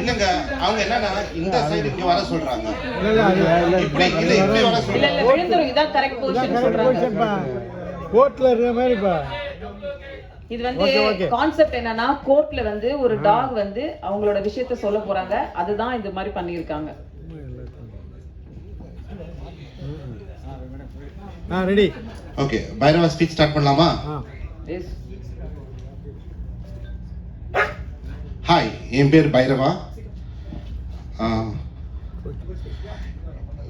இல்லங்க அவங்க என்னன்னா இந்த சைடு இங்க வர சொல்றாங்க. இல்ல, இல்ல, இல்ல. இப்படி இல்ல இப்படி வர சொல்றாங்க. இல்ல விழுந்துரும். இதான் கரெக்ட் பொசிஷன் சொல்றாங்க. பா. கோர்ட்ல இருக்கிற மாதிரிப்பா இது வந்து. கான்செப்ட் என்னன்னா கோர்ட்ல வந்து ஒரு டாக் வந்து அவங்களோட விஷயத்த சொல்ல போறாங்க. அதுதான் இந்த மாதிரி பண்ணியிருக்காங்க. ஆ ready okay Bhairava speech start பண்ணலாமா? Yes. ஹாய் என் பேர் பைரவா.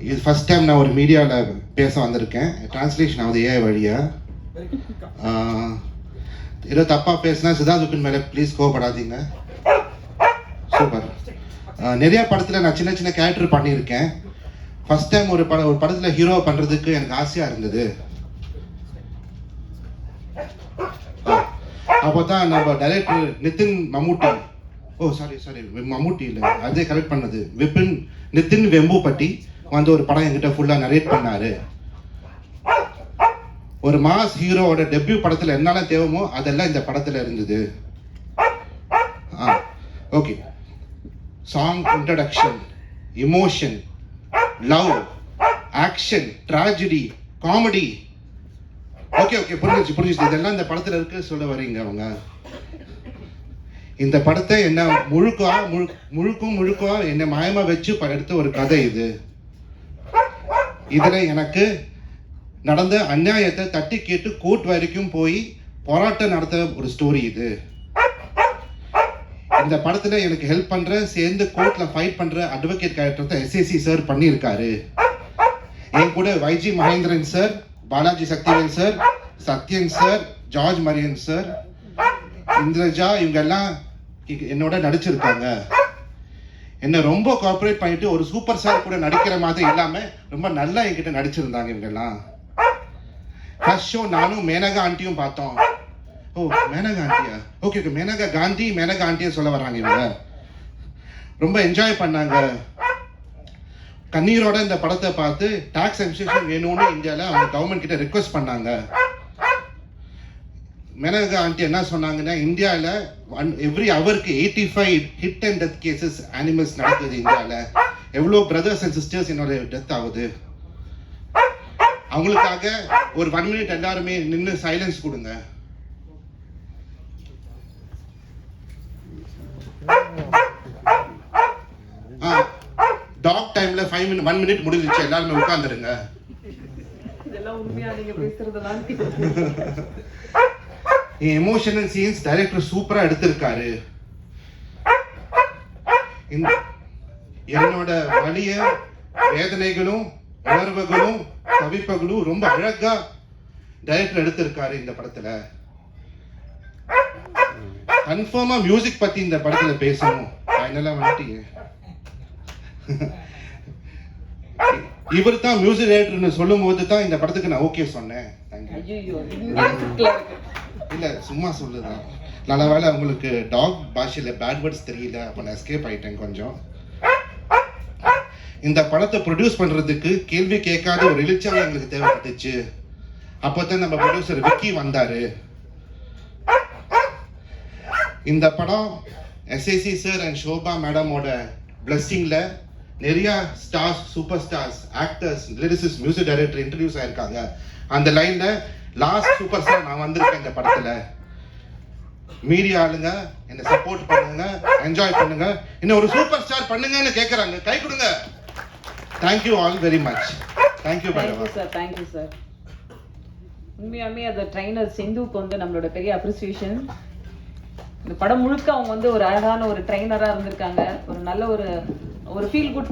இது ஃபர்ஸ்ட் டைம் நான் ஒரு மீடியாவில் பேச வந்திருக்கேன். டிரான்ஸ்லேஷன் ஆகுது ஏஐ வழியா. ஏதோ தப்பாக பேசினா சித்தார்த்துக்கு மேலே ப்ளீஸ் கோவப்படாதீங்க. சூப்பர் நிறையா படத்தில் நான் சின்ன சின்ன கேரக்டர் பண்ணியிருக்கேன். ஃபர்ஸ்ட் டைம் ஒரு படம் ஒரு படத்தில் ஹீரோ பண்ணுறதுக்கு எனக்கு ஆசையாக இருந்தது. அப்போ தான் நம்ம director Nithin Mammootty. Oh sorry sorry Mammootty இல்லை. அதே கரெக்ட் பண்ணது. விபின் நிதின் வெம்புப்பட்டி வந்து ஒரு படம் என்கிட்ட ஃபுல்லாக நரேட் பண்ணாரு. ஒரு மாஸ் ஹீரோவோட டெபியூ படத்தில் என்னென்ன தேவைமோ அதெல்லாம் இந்த படத்தில் இருந்தது. ஆ okay song introduction emotion love action tragedy comedy okay okay புரிஞ்சிச்சு புரிஞ்சிச்சு. இதெல்லாம் இந்த படத்தில் இருக்கு சொல்ல வரீங்க அவங்க. இந்த படத்தை என்ன முழுக்கா முழு முழுக்கும் முழுக்கா என்ன மாயமா வச்சு எடுத்த ஒரு கதை இது. இதுல எனக்கு நடந்த அநியாயத்தை தட்டி கேட்டு கோர்ட் வரைக்கும் போய் போராட்டம் நடத்த ஒரு ஸ்டோரி இது. இந்த படத்துல எனக்கு ஹெல்ப் பண்ற சேர்ந்து கோர்ட்ல ஃபைட் பண்ற அட்வொகேட் கேரக்டர் தான் சார் பண்ணியிருக்காரு. என் கூட YG Mahendran sir Balaji Sakthivel sir Sathyan sir George Maryan sir Indraja இவங்க எல்லாம் என்னோட நடிச்சிருக்காங்க. என்ன ரொம்ப கோஆப்ரேட் பண்ணிட்டு ஒரு சூப்பர் ஸ்டார் கூட நடிக்கிற மாதிரி இல்லாம ரொம்ப நல்லா என்கிட்ட நடிச்சிருந்தாங்க இவங்கெல்லாம். ஃபர்ஸ்ட் ஷோ நானும் மேனகா ஆண்டியும் பார்த்தோம். ஓ மேனகா ஆண்டியா ஓகே ஓகே மேனகா காந்தி மேனகா ஆண்டியை சொல்ல வராங்க இவங்க. ரொம்ப என்ஜாய் பண்ணாங்க. கண்ணீரோட இந்த படத்தை பார்த்து டாக்ஸ் எக்ஸிஷன் வேணும்னு இந்தியாவில் அவங்க கவர்மெண்ட் கிட்ட ரிக்வஸ்ட் பண்ணாங்க. மேனகா ஆண்டி என்ன சொன்னாங்கன்னா இந்தியாவில் ஒன் எவ்ரி ஹவருக்கு eighty five hit and death cases animals நடக்குது இந்தியாவில் எவ்வளோ பிரதர்ஸ் அண்ட் சிஸ்டர்ஸ் என்னோட டெத் ஆகுது. அவங்களுக்காக ஒரு ஒன் மினிட் எல்லாருமே நின்று சைலன்ஸ் கொடுங்க. டாக் டைம்ல ஃபைவ் மினிட் ஒன் மினிட் முடிஞ்சிச்சு எல்லாருமே உட்காந்துருங்க இதெல்லாம் உண்மையா நீங்க பேசுறதெல்லாம் எமோஷனல் சீன்ஸ் டைரக்டர் சூப்பரா எடுத்திருக்காரு. இந்த என்னோட வலிய வேதனைகளும் உணர்வுகளும் தவிப்புகளும் ரொம்ப அழகா டைரக்டர் எடுத்திருக்காரு இந்த படத்துல. கன்ஃபார்மா மியூசிக் பத்தி இந்த படத்துல பேசணும். ஃபைனலா வந்துட்டீங்க இவர் தான் மியூசிக் டைரக்டர்னு சொல்லும் போது தான் இந்த படத்துக்கு நான் ஓகே சொன்னேன். இல்லை சும்மா சொல்லுதான் நல்ல வேலை உங்களுக்கு டாக் பாஷையில் பேட் வேர்ட்ஸ் தெரியல அப்போ நான் எஸ்கேப் ஆயிட்டேன் கொஞ்சம். இந்த படத்தை ப்ரொடியூஸ் பண்ணுறதுக்கு கேள்வி கேட்காத ஒரு எழுச்சாளர் எங்களுக்கு தேவைப்பட்டுச்சு. அப்போதான் நம்ம ப்ரொடியூசர் விக்கி வந்தார். இந்த படம் எஸ்ஏசி சார் அண்ட் ஷோபா மேடமோட பிளஸ்ஸிங்கில் நிறைய stars super stars actors lyricist music director introduce ஆயிருக்காங்க. அந்த லைனில் லாஸ்ட் சூப்பர் ஸ்டார் நான் வந்திருக்கேன் இந்த படத்துல. மீடியா ஆளுங்க என்ன சப்போர்ட் பண்ணுங்க என்ஜாய் பண்ணுங்க. இன்னும் ஒரு சூப்பர் ஸ்டார் பண்ணுங்கன்னு கேக்குறாங்க. கை கொடுங்க. Thank you all very much thank you Bhairava sir thank you sir உண்மையாமே அந்த ட்ரைனர் செந்துக்கு வந்து நம்மளோட பெரிய அப்ரிசியேஷன் இந்த படம் முழுக்க அவங்க வந்து ஒரு அழகான ஒரு ட்ரைனரா இருந்திருக்காங்க. ஒரு நல்ல ஒரு ஒரு ஃபீல் குட்